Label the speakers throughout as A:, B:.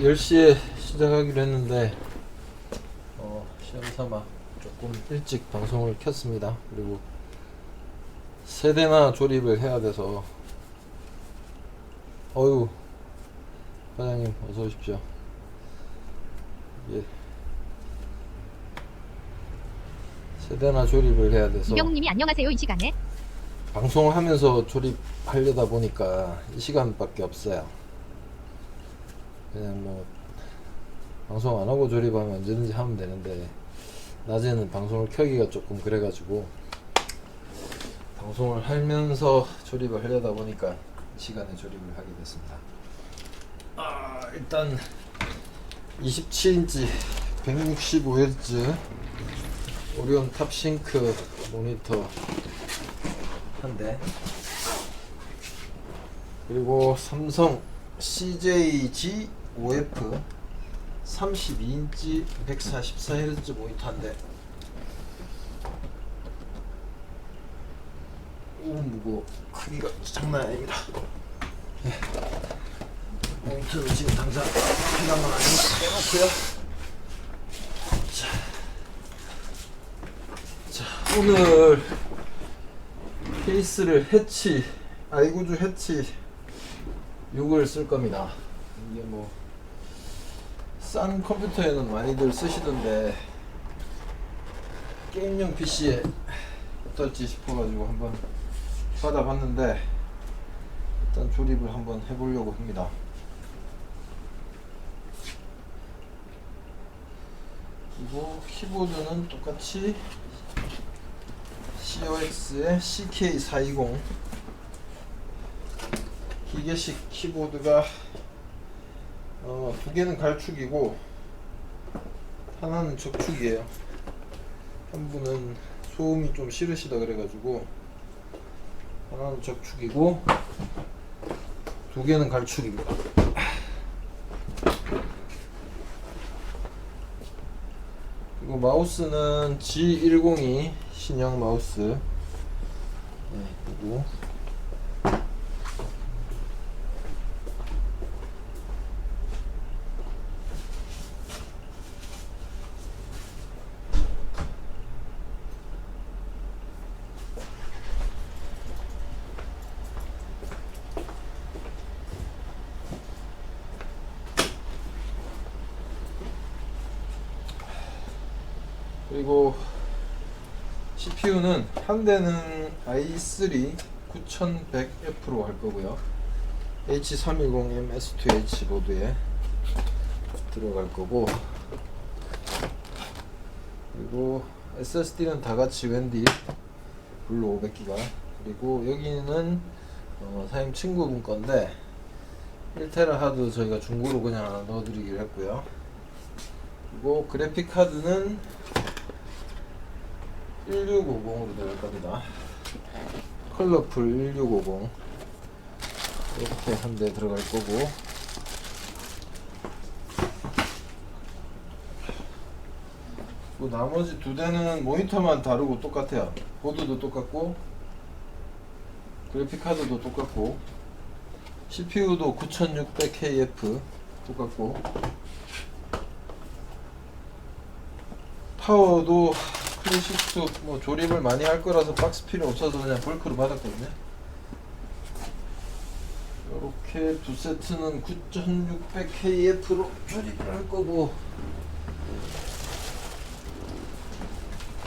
A: 10시에 시작하기로 했는데 어, 시험 삼아 조금 일찍 방송을 켰습니다. 그리고 세대나 조립을 해야 돼서 어유 과장님 어서 오십시오. 예. 세대나 조립을 해야 돼서
B: 이병우님이 안녕하세요 이 시간에
A: 방송을 하면서 조립하려다 보니까 이 시간밖에 없어요. 그냥 뭐 방송 안 하고 조립하면 언제든지 하면 되는데 낮에는 방송을 켜기가 조금 그래가지고 방송을 하면서 조립을 하려다 보니까 이 시간에 조립을 하게 됐습니다. 아 일단 27인치 165Hz 오리온 탑싱크 모니터 한 대. 그리고 삼성 CJG OF 32인치 144Hz 모니터 한 대. 오 무거워. 크기가 장난 아닙니다. 예. 모니터는 지금 당장 필요한 건 아니니까 빼놓고요. 자, 자 오늘 케이스를 해치 아이구즈 해치 6을 쓸 겁니다. 이게 뭐 싼 컴퓨터에는 많이들 쓰시던데 게임용 PC에 어떨지 싶어가지고 한번 받아봤는데 일단 조립을 한번 해보려고 합니다. 그리고 키보드는 똑같이 COX의 CK420 기계식 키보드가 어, 두 개는 갈축이고 하나는 적축이에요. 한 분은 소음이 좀 싫으시다 그래가지고 하나는 적축이고 두 개는 갈축입니다. 그리고 마우스는 G102 신형 마우스. 네, 그리고 그리고 CPU는 한 대는 i3 9100F로 할 거고요. H310M S2H 보드에 들어갈 거고 그리고 SSD는 다 같이 웬디 블루 500기가 그리고 여기는 어, 사장님 친구분 건데 1테라 하드 저희가 중고로 그냥 넣어드리기로 했고요. 그리고 그래픽 카드는 1650으로 들어갈 겁니다. 컬러풀 1650 이렇게 한 대 들어갈 거고 그 나머지 두 대는 모니터만 다르고 똑같아요. 보드도 똑같고 그래픽 카드도 똑같고 CPU도 9600KF 똑같고 파워도 클래식도 뭐 조립을 많이 할 거라서 박스 필요 없어서 그냥 볼크로 받았거든요. 이렇게 두 세트는 9600KF로 조립을 할 거고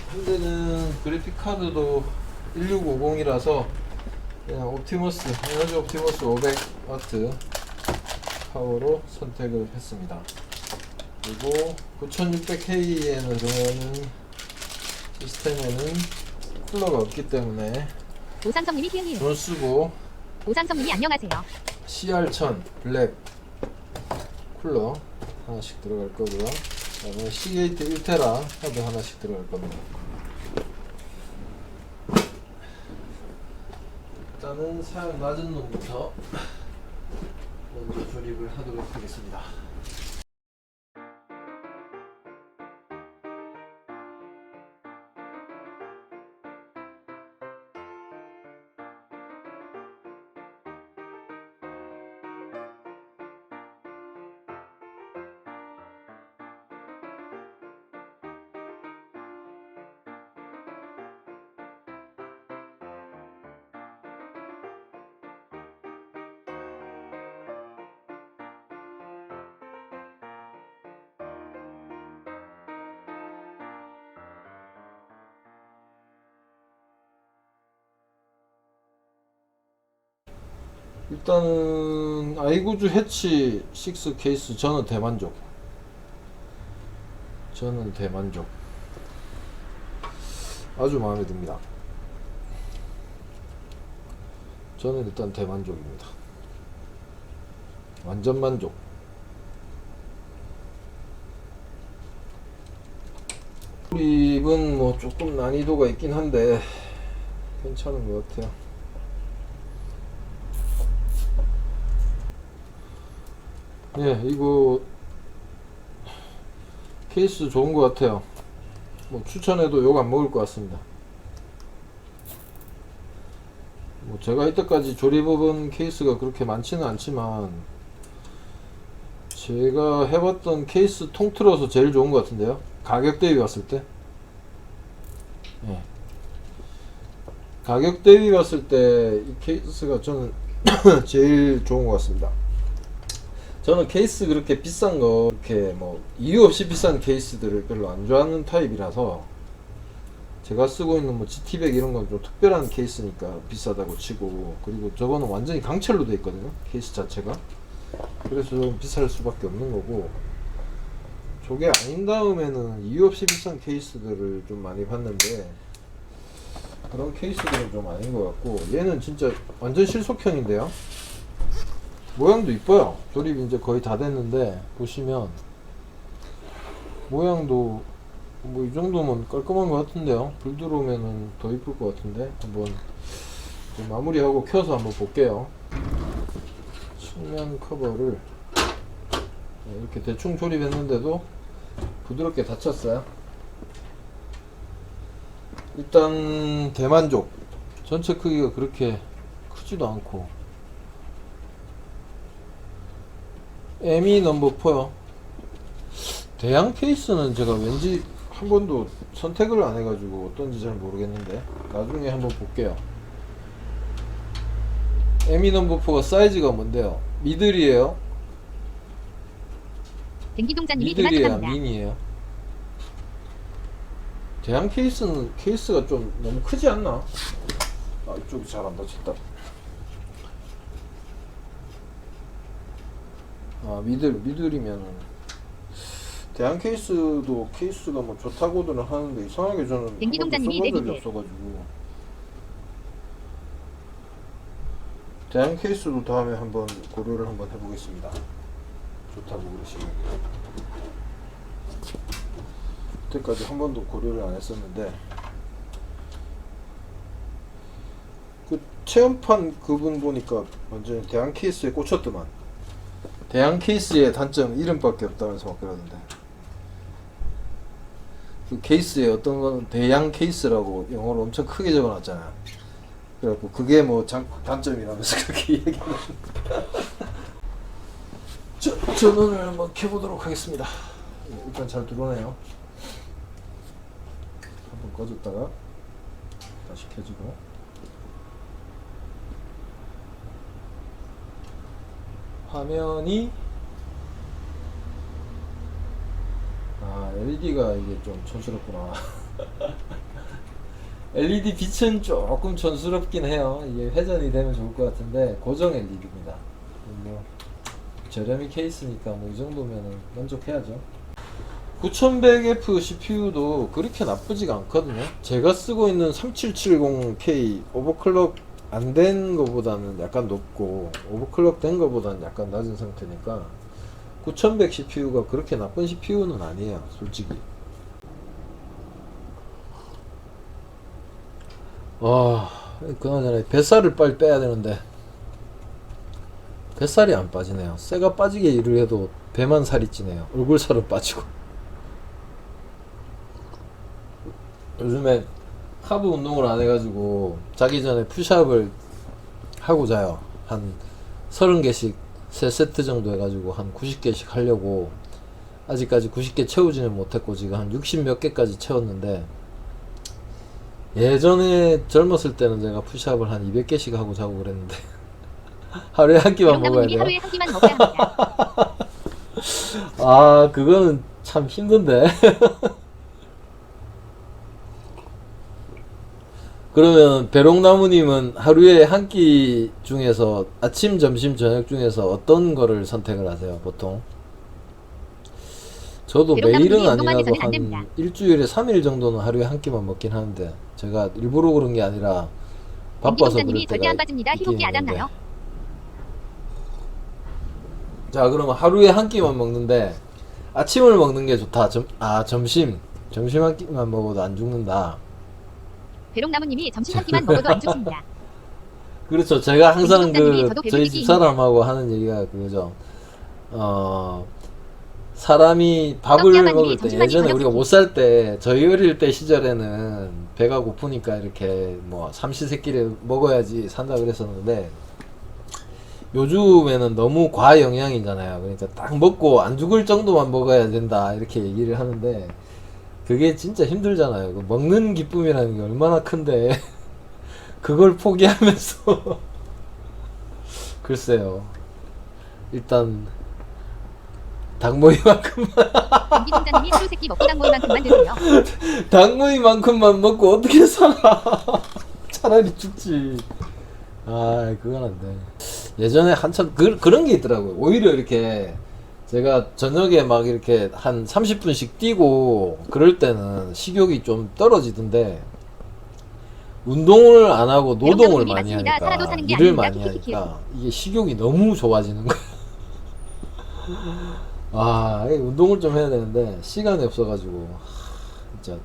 A: 한 대는 그래픽 카드도 1650이라서 그냥 옵티머스 에너지 옵티머스 500W 파워로 선택을 했습니다. 그리고 9600K에는 저는 시스템에는 쿨러가 없기 때문에
B: 오삼성님이 희응이요
A: 돈 쓰고
B: 오삼성님이 안녕하세요
A: CR1000 블랙 쿨러 하나씩 들어갈 거고요. 그다음에 시게이트 1테라 하드 하나씩 들어갈 겁니다. 일단은 사용 낮은 놈부터 먼저 조립을 하도록 하겠습니다. 일단은 아이구즈 해치 6 케이스 저는 대만족. 저는 대만족. 아주 마음에 듭니다. 저는 일단 대만족입니다. 완전 만족. 립은 뭐 조금 난이도가 있긴 한데 괜찮은 것 같아요. 예, 이거 케이스 좋은 것 같아요. 뭐 추천해도 욕 안 먹을 것 같습니다. 뭐 제가 이때까지 조립해본 케이스가 그렇게 많지는 않지만 제가 해봤던 케이스 통틀어서 제일 좋은 것 같은데요. 가격 대비 봤을 때. 예. 가격 대비 봤을 때 이 케이스가 저는 제일 좋은 것 같습니다. 저는 케이스 그렇게 비싼 거 이렇게 뭐 이유 없이 비싼 케이스들을 별로 안 좋아하는 타입이라서 제가 쓰고 있는 뭐 GT100 이런 건 좀 특별한 케이스니까 비싸다고 치고 그리고 저거는 완전히 강철로 돼 있거든요 케이스 자체가. 그래서 좀 비쌀 수밖에 없는 거고 저게 아닌 다음에는 이유 없이 비싼 케이스들을 좀 많이 봤는데 그런 케이스들은 좀 아닌 것 같고 얘는 진짜 완전 실속형인데요 모양도 이뻐요. 조립 이제 거의 다 됐는데 보시면 모양도 뭐 이 정도면 깔끔한 것 같은데요. 불 들어오면은 더 이쁠 것 같은데 한번 좀 마무리하고 켜서 한번 볼게요. 측면 커버를 네, 이렇게 대충 조립했는데도 부드럽게 닫혔어요. 일단 대만족 전체 크기가 그렇게 크지도 않고 에미 넘버 4요. 대양 케이스는 제가 왠지 한 번도 선택을 안 해가지고 어떤지 잘 모르겠는데 나중에 한번 볼게요. 에미 넘버 4가 사이즈가 뭔데요? 미들이에요?
B: 댕기동자님이
A: 미들이에요? 미니에요? 대양 케이스는 케이스가 좀 너무 크지 않나? 아 이쪽이 잘 안 닫혔다. 아 미들 미들이면은 대한 케이스도 케이스가 뭐 좋다고들은 하는데 이상하게 저는
B: 냉기동자님이
A: 써본 적이
B: 내비들.
A: 없어가지고 대한 케이스도 다음에 한번 고려를 한번 해보겠습니다. 좋다고 그러시면 그때까지 한 번도 고려를 안 했었는데 그 체험판 그분 보니까 완전히 대한 케이스에 꽂혔더만. 대양 케이스의 단점 이름밖에 없다면서 막 그러던데. 그 케이스에 어떤 거는 대양 케이스라고 영어로 엄청 크게 적어놨잖아요. 그래갖고 그게 뭐 장, 단점이라면서 그렇게 얘기하는 저, 전원을 한번 켜보도록 하겠습니다. 예, 일단 잘 들어오네요. 한번 꺼줬다가 다시 켜지고 화면이 아 LED가 이게 좀 촌스럽구나. LED 빛은 조금 촌스럽긴 해요. 이게 회전이 되면 좋을 것 같은데 고정 LED입니다. 뭐 저렴이 케이스니까 뭐 이 정도면은 만족해야죠. 9100F CPU도 그렇게 나쁘지가 않거든요. 제가 쓰고 있는 3770K 오버클럭 안 된 거보다는 약간 높고 오버클럭 된 거보다는 약간 낮은 상태니까 9100 CPU가 그렇게 나쁜 CPU는 아니에요 솔직히. 와 그나저나 뱃살을 빨리 빼야 되는데. 뱃살이 안 빠지네요. 쇠가 빠지게 일을 해도 배만 살이 찌네요. 얼굴 살은 빠지고. 요즘에 하부 운동을 안 해가지고 자기 전에 푸시업을 하고 자요. 한 30개씩 3세트 정도 해가지고 한 90개씩 하려고 아직까지 90개 채우지는 못했고 지금 한60몇 개까지 채웠는데 예전에 젊었을 때는 제가 푸시업을 한 200개씩 하고 자고 그랬는데 하루에 한 끼만 먹어야 돼요.
B: 하루에 한 끼만 먹어야 합니다.
A: 아 그거는 참 힘든데 그러면 배롱나무님은 하루에 한 끼 중에서 아침, 점심, 저녁 중에서 어떤 거를 선택을 하세요, 보통? 저도 매일은 아니라도 한. 일주일에 3일 정도는 하루에 한 끼만 먹긴 하는데 제가 일부러 그런 게 아니라 바빠서 그럴 때가 있는데. 자 그러면 하루에 한 끼만 먹는데 아침을 먹는 게 좋다. 점, 아 점심 점심 한 끼만 먹어도 안 죽는다.
B: 배롱나무님이 점심 한 끼만 먹어도 안 죽습니다.
A: 그렇죠. 제가 항상 그 저희 집 사람하고 하는 얘기가 그거죠. 어 사람이 밥을 먹을 때 예전에 우리가. 못 살 때 저희 어릴 때 시절에는 배가 고프니까 이렇게 뭐 삼시세끼를 먹어야지 산다 그랬었는데 요즘에는 너무 과영양이잖아요. 그러니까 딱 먹고 안 죽을 정도만 먹어야 된다 이렇게 얘기를 하는데 그게 진짜 힘들잖아요. 그 먹는 기쁨이라는 게 얼마나 큰데 그걸 포기하면서 글쎄요. 일단 닭모이만큼
B: 앵기동자님이 하루 세끼 먹고 당모만큼만 드세요.
A: 닭모이만큼만 먹고 어떻게 살아? 차라리 죽지. 아, 그건 안 돼. 예전에 한참 그, 그런 게 있더라고요. 오히려 이렇게 제가 저녁에 막 이렇게 한 30분씩 뛰고 그럴 때는 식욕이 좀 떨어지던데 운동을 안 하고 노동을 많이
B: 맞습니다.
A: 하니까 일을. 많이. 하니까 이게 식욕이 너무 좋아지는 거야. 아, 이 운동을 좀 해야 되는데 시간이 없어가지고 하, 진짜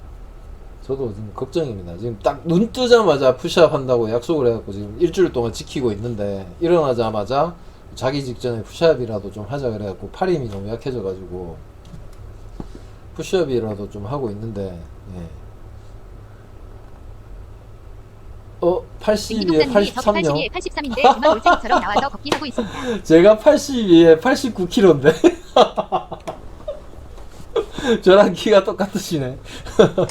A: 저도 지금 걱정입니다. 지금 딱 눈 뜨자마자 푸시업 한다고 약속을 해갖고 지금 일주일 동안 지키고 있는데 일어나자마자 자기 직전에 푸시업이라도 좀 하자 그래갖고 팔 힘이 너무 약해져가지고 푸시업이라도 좀 하고 있는데 예. 어 82에
B: 앵기동자님이 저
A: 83요?
B: 82에 83인데 그만 올챙이처럼 나와서 걷기 하고 있습니다.
A: 제가 82에 89kg인데 저랑 키가 똑같으시네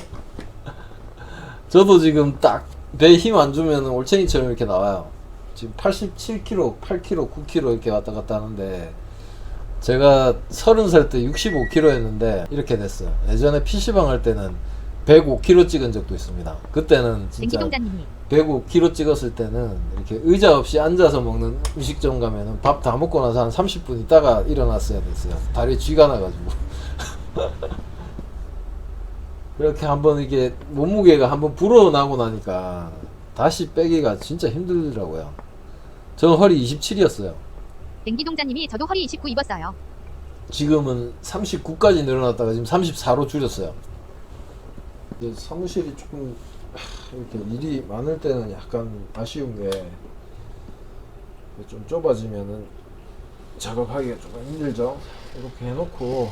A: 저도 지금 딱 배 힘 안 주면 올챙이처럼 이렇게 나와요 지금 87kg, 8kg, 9kg 이렇게 왔다 갔다 하는데 제가 30살 때 65kg였는데 이렇게 됐어요 예전에 PC방 할 때는 105kg 찍은 적도 있습니다 그때는 진짜
B: 앵기동자님이
A: 105kg 찍었을 때는 이렇게 의자 없이 앉아서 먹는 음식점 가면은 밥 다 먹고 나서 한 30분 있다가 일어났어야 됐어요. 다리에 쥐가 나가지고. 그렇게 한번 이게 몸무게가 한번 불어나고 나니까 다시 빼기가 진짜 힘들더라고요. 저는 허리 27이었어요.
B: 앵기동자님이 저도 허리 29 입었어요.
A: 지금은 39까지 늘어났다가 지금 34로 줄였어요. 이제 사무실이 조금 하, 이렇게 일이 많을 때는 약간 아쉬운 게 좀 좁아지면은 작업하기가 조금 힘들죠. 이렇게 해놓고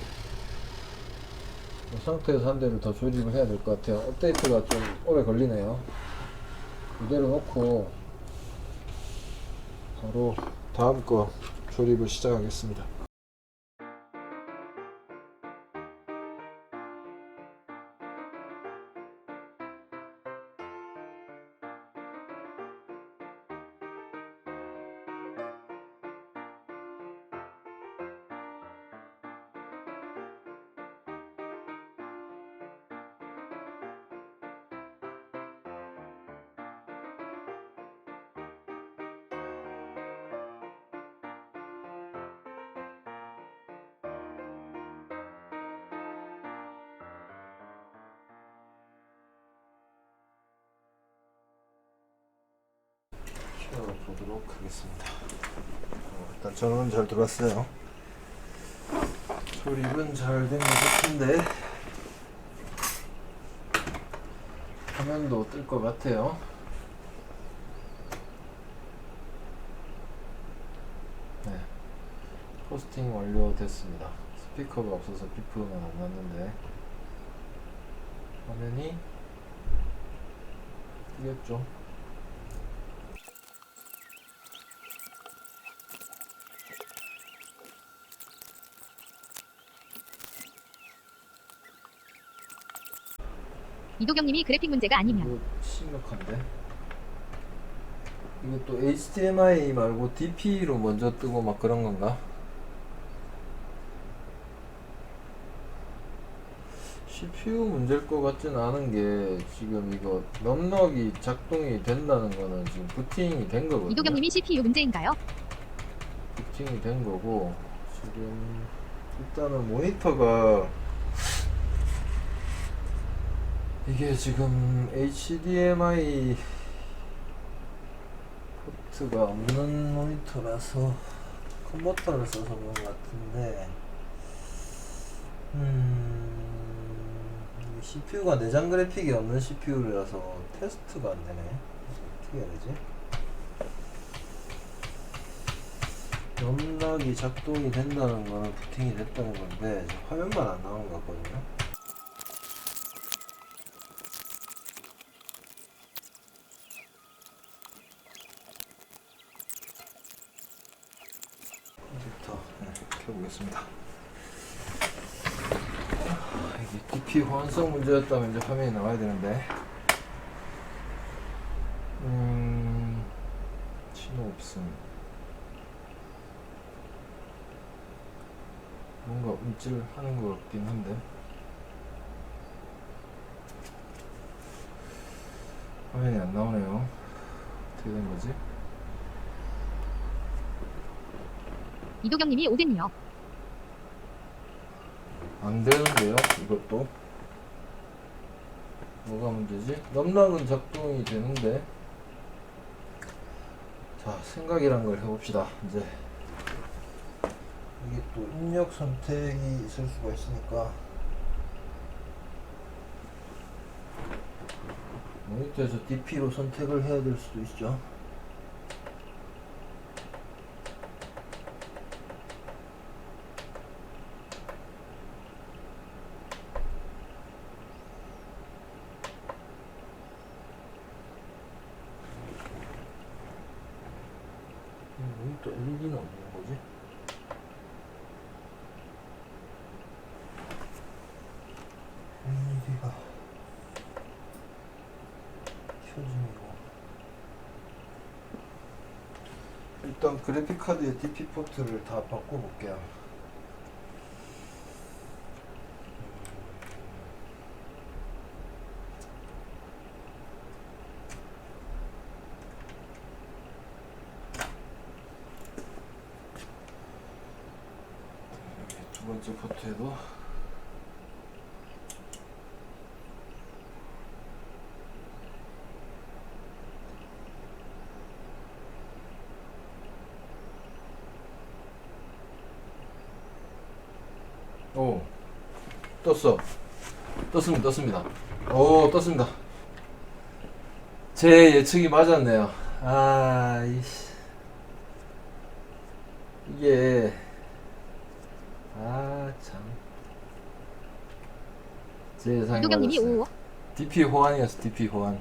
A: 이 상태에서 한 대를 더 조립을 해야 될 것 같아요. 업데이트가 좀 오래 걸리네요. 이대로 놓고 바로 다음 거 조립을 시작하겠습니다. 보도록 하겠습니다. 어, 일단 전원은 잘 들어왔어요. 조립은 잘 된 것 같은데 화면도 뜰 것 같아요. 네, 포스팅 완료됐습니다. 스피커가 없어서 비프만 안 났는데 화면이 뜨겠죠.
B: 이도경님이 그래픽 문제가 아니면
A: 이거 심각한데? 이거 또 HDMI 말고 DP로 먼저 뜨고 막 그런 건가? CPU 문제일 것 같진 않은 게 지금 이거 넘넉이 작동이 된다는 거는 지금 부팅이 된 거거든요.
B: 이도경님이 CPU 문제인가요?
A: 부팅이 된 거고 지금 일단은 모니터가 이게 지금 HDMI 포트가 없는 모니터라서 컨버터를 써서 그런 것 같은데 음 CPU가 내장 그래픽이 없는 CPU라서 테스트가 안 되네 어떻게 해야 되지? 넘락이 작동이 된다는 거는 부팅이 됐다는 건데 화면만 안 나오는 것 같거든요. 컴퓨터 네, 켜보겠습니다. 아, 이게 DP 호환성 문제였다면 이제 화면이 나와야 되는데 음 신호 없음. 뭔가 움찔 하는 것 같긴 한데 화면이 안 나오네요 어떻게 된 거지?
B: 이도경님이 오덴이요.
A: 안 되는데요 이것도? 뭐가 문제지? 넘락은 작동이 되는데. 자 생각이란 걸 해봅시다 이제. 이게 또 입력 선택이 있을 수가 있으니까. 모니터에서 DP로 선택을 해야 될 수도 있죠 음, 모니터 LED는 어디 있는 거지? LED가 켜짐이고 일단 그래픽 카드의 DP 포트를 다 바꿔볼게요. 여기 두 번째 포트에도 오 떴어. 떴습니다 떴습니다. 오 떴습니다. 제 예측이 맞았네요. 아 이씨. 이게 아 참 제 예상이
B: 이도경님이
A: 맞았어요.
B: 오.
A: DP 호환이었어 DP 호환.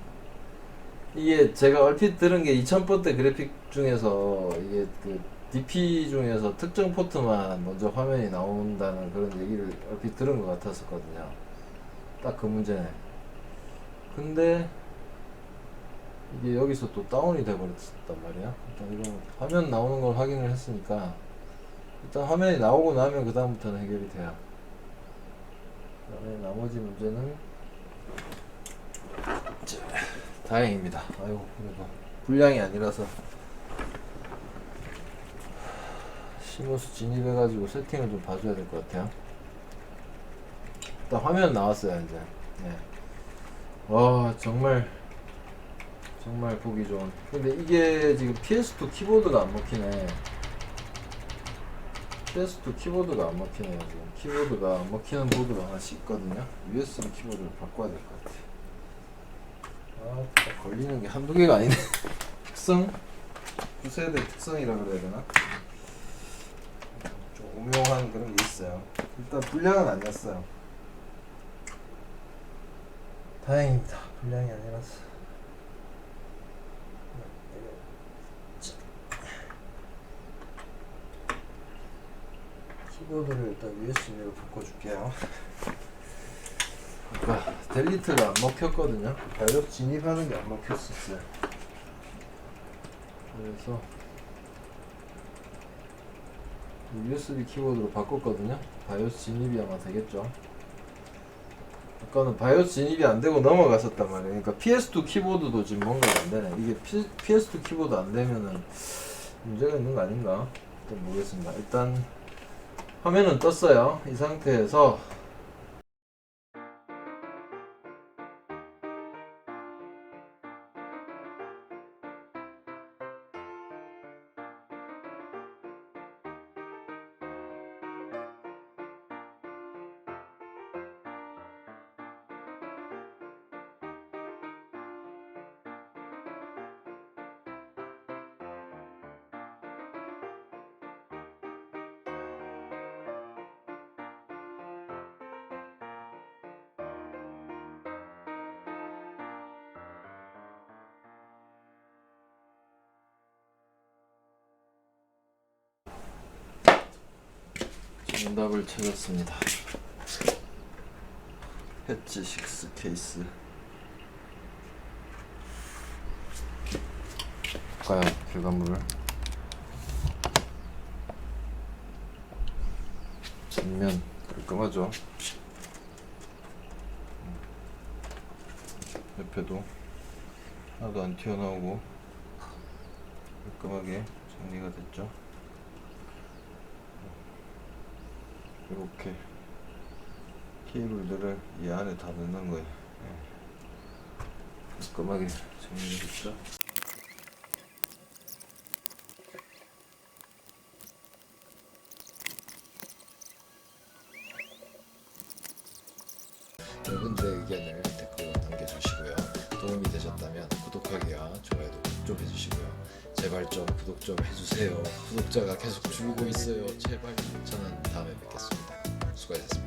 A: 이게 제가 얼핏 들은 게 2000번대 그래픽 중에서 이게 그 DP 중에서 특정 포트만 먼저 화면이 나온다는 그런 얘기를 얼핏 들은 것 같았었거든요. 딱 그 문제네. 근데 이게 여기서 또 다운이 돼버렸단 말이야. 일단 이거 화면 나오는 걸 확인을 했으니까 일단 화면이 나오고 나면 그 다음부터는 해결이 돼요. 그 다음에 나머지 문제는 자, 다행입니다. 아이고 그래도 불량이 아니라서 시모스 진입해가지고 세팅을 좀 봐줘야 될 것 같아요. 일단 화면 나왔어요 이제. 네. 와 정말 정말 보기 좋은. 근데 이게 지금 PS2 키보드가 안 먹히네. PS2 키보드가 안 먹히네요 지금. 키보드가 안 먹히는 보드가 하나씩 있거든요. USB 키보드를 바꿔야 될 것 같아. 아, 걸리는 게 한두 개가 아니네. 특성? 9세대 특성이라 그래야 되나? 좀 오묘한 그런 게 있어요. 일단 불량은 아니었어요. 다행입니다. 불량이 아니라서. 키보드를 일단 USB로 바꿔줄게요. 아까 델리트가 안 먹혔거든요. 바이오스 진입하는 게 안 먹혔었어요. 그래서 USB 키보드로 바꿨거든요. 바이오스 진입이 아마 되겠죠. 아까는 바이오스 진입이 안 되고 넘어갔었단 말이에요. 그러니까 PS2 키보드도 지금 뭔가 안 되네. 이게 P, PS2 키보드 안 되면은 문제가 있는 거 아닌가? 일단 모르겠습니다. 일단 화면은 떴어요. 이 상태에서 정답을 찾았습니다. 패치 6 케이스. 볼까요? 결과물을. 전면 깔끔하죠. 옆에도 하나도 안 튀어나오고 깔끔하게 정리가 됐죠. 이렇게 케이블들을 이 안에 다 넣는 거예요. 예. 깔끔하게. 여러 제발 좀 구독 좀 해주세요. 구독자가 계속 줄고 있어요. 제발. 저는 다음에 뵙겠습니다. 수고하셨습니다.